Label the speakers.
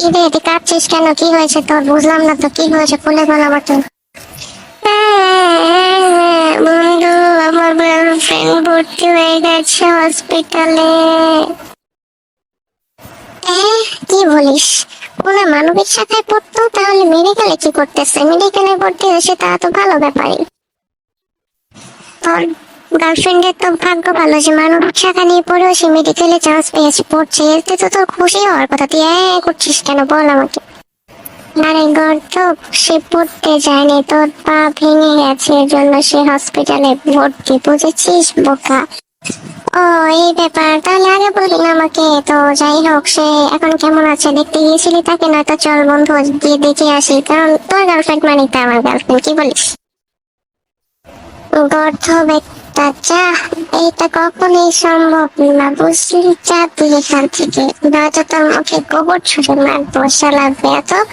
Speaker 1: কি রে তুই কেন? কি হয়েছে তোর? বুঝলাম না তো, কি হয়েছে? খুলে বল আমার বন্ধু, আমার গার্লফ্রেন্ড ভর্তি হয়ে গেছে হসপিটালে কি বলিস? ওরা মানবিক শাখায় পড়তো? তাহলে মেডিকেলে কি করতেছে? মেডিকেলে ভর্তি হয়েছে, তা তো ভালো ব্যাপারই। তোর গার্লফ্রেন্ডের তো ভাগ্য ভালো যে মানবিক শাখা নিয়ে পড়েও সে মেডিকেলে চান্স পেয়েছে পড়ছে। এতে তো তোর খুশি হওয়ার কথা। তুই এ করছিস কেন? বল আমাকে। আরে গর্ধব সে পড়তে যায়নি। তোর পা ভেঙে গেছে, এর জন্য সে হসপিটালে ভর্তি। বুঝেছিস, বোকা? ও, এই ব্যাপার। তাহলে আগে বলবি না আমাকে। তো যাই হোক, সে এখন কেমন আছে? দেখতে গিয়েছিলি তাকে? নয়তো চল বন্ধু, গিয়ে দেখে আসি। কারণ তোর গার্লফ্রেন্ড মানে তো আমার গার্লফ্রেন্ড কি বলিস? গর্ধব একটা চা এটা কখনোই সম্ভব না। বুঝলি চা তুই এখান থেকে নয়তো তো আমাকে গোবর ছুড়ে মারবো শালা বেয়াদব